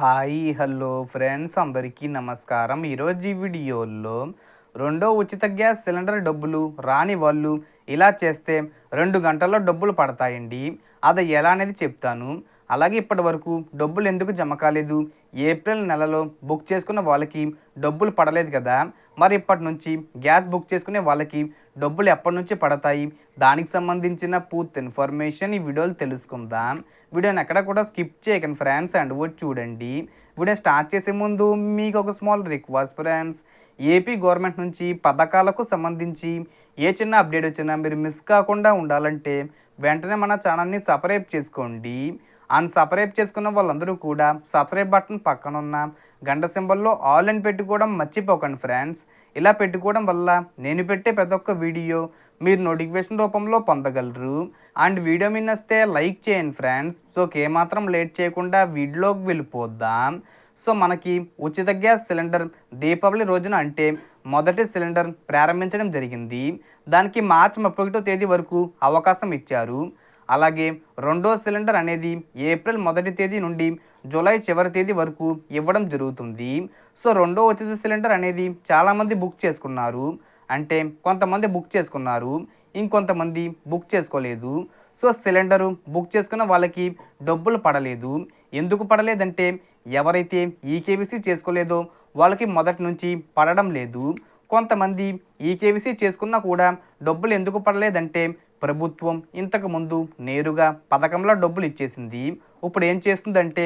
Hi hello friends. అందరికీ నమస్కారం. ఈరోజు ఈ వీడియోలో రెండో ఉచిత గ్యాస్ సిలిండర్ డబ్బులు రాని వాళ్ళు ఇలా చేస్తే రెండు గంటల్లో డబ్బులు పడతాయండి. అది ఎలా అనేది చెప్తాను. అలాగే ఇప్పటి వరకు డబ్బులు ఎందుకు జమ కాలేదు? ఏప్రిల్ నెలలో బుక్ చేసుకున్న వాళ్ళకి డబ్బులు పడలేదు కదా. మరి ఇప్పటి నుంచి గ్యాస్ బుక్ చేసుకునే వాళ్ళకి డబ్బులు ఎప్పటి నుంచి పడతాయి? దానికి సంబంధించిన పూర్తి ఇన్ఫర్మేషన్ ఈ వీడియోలు తెలుసుకుందాం. వీడియోని ఎక్కడ కూడా స్కిప్ చేయకండి ఫ్రెండ్స్ అండ్ వచ్చి చూడండి. వీడియో స్టార్ట్ చేసే ముందు మీకు ఒక small request friends. AP government నుంచి పథకాలకు సంబంధించి ఏ చిన్న అప్డేట్ వచ్చినా మీరు మిస్ కాకుండా ఉండాలంటే వెంటనే మన ఛానల్ని సపరేట్ చేసుకోండి. అండ్ సపరేట్ చేసుకున్న వాళ్ళందరూ కూడా సపరేట్ బటన్ పక్కన ఉన్న గంట సింబల్లో ఆల్ అని పెట్టుకోవడం మర్చిపోకండి ఫ్రెండ్స్. ఇలా పెట్టుకోవడం వల్ల నేను పెట్టే ప్రతి ఒక్క వీడియో మీరు నోటిఫికేషన్ రూపంలో పొందగలరు. అండ్ వీడియో మీద వస్తే లైక్ చేయండి ఫ్రెండ్స్. సో ఏమాత్రం లేట్ చేయకుండా వీడియోకి వెళ్ళిపోద్దాం. సో మనకి ఉచిత గ్యాస్ సిలిండర్ దీపావళి రోజున అంటే మొదటి సిలిండర్ ప్రారంభించడం జరిగింది. దానికి మార్చి ముప్పై ఒకటో తేదీ వరకు అవకాశం ఇచ్చారు. అలాగే రెండో సిలిండర్ అనేది ఏప్రిల్ మొదటి తేదీ నుండి జూలై చివరి తేదీ వరకు ఇవ్వడం జరుగుతుంది. సో రెండో ఉచిత సిలిండర్ అనేది చాలామంది బుక్ చేసుకున్నారు. అంటే కొంతమంది బుక్ చేసుకున్నారు. ఇంకొంతమంది బుక్ చేసుకోలేదు. సో సిలిండరు బుక్ చేసుకున్న వాళ్ళకి డబ్బులు పడలేదు. ఎందుకు పడలేదంటే ఎవరైతే ఈకేబీసీ చేసుకోలేదో వాళ్ళకి మొదటి నుంచి పడడం లేదు. కొంతమంది ఈకేబీసీ చేసుకున్నా కూడా డబ్బులు ఎందుకు పడలేదంటే ప్రభుత్వం ఇంతకు ముందు నేరుగా పథకంలో డబ్బులు ఇచ్చేసింది. ఇప్పుడు ఏం చేస్తుందంటే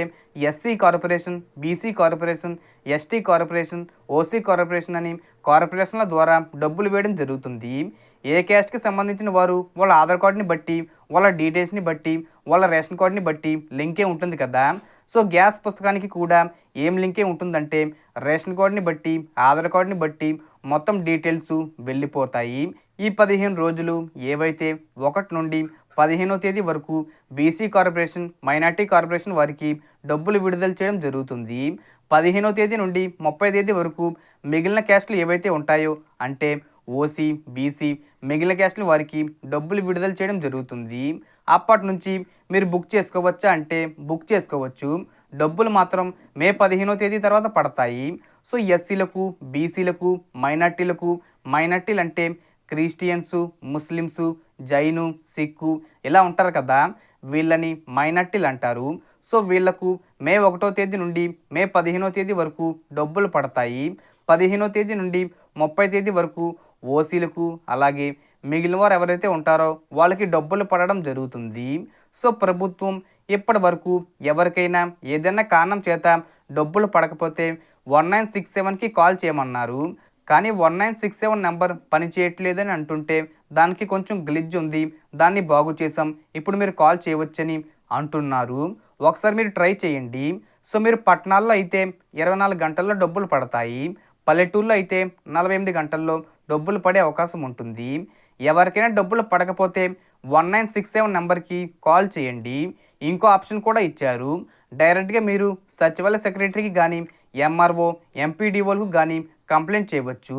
SC corporation BC corporation ST corporation OC corporation అని కార్పొరేషన్ల ద్వారా డబ్బులు వేయడం జరుగుతుంది. ఏ క్యాస్ట్కి సంబంధించిన వారు వాళ్ళ ఆధార్ కార్డుని బట్టి వాళ్ళ డీటెయిల్స్ని బట్టి వాళ్ళ రేషన్ కార్డుని బట్టి లింకే ఉంటుంది కదా. సో గ్యాస్ పుస్తకానికి కూడా ఏం లింకే ఉంటుందంటే రేషన్ కార్డుని బట్టి ఆధార్ కార్డుని బట్టి మొత్తం డీటెయిల్స్ వెళ్ళిపోతాయి. ఈ పదిహేను రోజులు ఏవైతే ఒకటి నుండి పదిహేనో తేదీ వరకు బీసీ కార్పొరేషన్ మైనార్టీ కార్పొరేషన్ వారికి డబ్బులు విడుదల చేయడం జరుగుతుంది. పదిహేనో తేదీ నుండి ముప్పై తేదీ వరకు మిగిలిన క్యాస్ట్లు ఏవైతే ఉంటాయో అంటే ఓసీ బీసీ మిగిలిన క్యాస్ట్లు వారికి డబ్బులు విడుదల చేయడం జరుగుతుంది. అప్పటి నుంచి మీరు బుక్ చేసుకోవచ్చా అంటే బుక్ చేసుకోవచ్చు. డబ్బులు మాత్రం మే పదిహేనో తేదీ తర్వాత పడతాయి. సో ఎస్సీలకు బీసీలకు మైనార్టీలకు మైనార్టీలు అంటే క్రిస్టియన్స్ ముస్లిమ్స్ జైను సిక్కు ఇలా ఉంటారు కదా వీళ్ళని మైనార్టీలు అంటారు. సో వీళ్ళకు మే ఒకటో తేదీ నుండి మే పదిహేనో తేదీ వరకు డబ్బులు పడతాయి. పదిహేనో తేదీ నుండి ముప్పై తేదీ వరకు ఓసీలకు అలాగే మిగిలిన వారు ఎవరైతే ఉంటారో వాళ్ళకి డబ్బులు పడడం జరుగుతుంది. సో ప్రభుత్వం ఇప్పటి వరకు ఎవరికైనా ఏదైనా కారణం చేత డబ్బులు పడకపోతే వన్ నైన్ సిక్స్ సెవెన్కి కాల్ చేయమన్నారు. కానీ one nine six seven number పనిచేయట్లేదని అంటుంటే దానికి కొంచెం గ్లిజ్ ఉంది దాన్ని బాగు చేసాం ఇప్పుడు మీరు కాల్ చేయవచ్చని అంటున్నారు. ఒకసారి మీరు ట్రై చేయండి. సో మీరు పట్టణాల్లో అయితే ఇరవై నాలుగు గంటల్లో డబ్బులు పడతాయి. పల్లెటూరులో అయితే నలభై ఎనిమిది గంటల్లో డబ్బులు పడే అవకాశం ఉంటుంది. ఎవరికైనా డబ్బులు పడకపోతే వన్ నైన్ సిక్స్ సెవెన్ నెంబర్కి కాల్ చేయండి. ఇంకో ఆప్షన్ కూడా ఇచ్చారు. డైరెక్ట్గా మీరు సచివాలయ సెక్రటరీకి కానీ ఎంఆర్ఓ ఎంపీడీఓలకు కానీ కంప్లైంట్ చేయవచ్చు.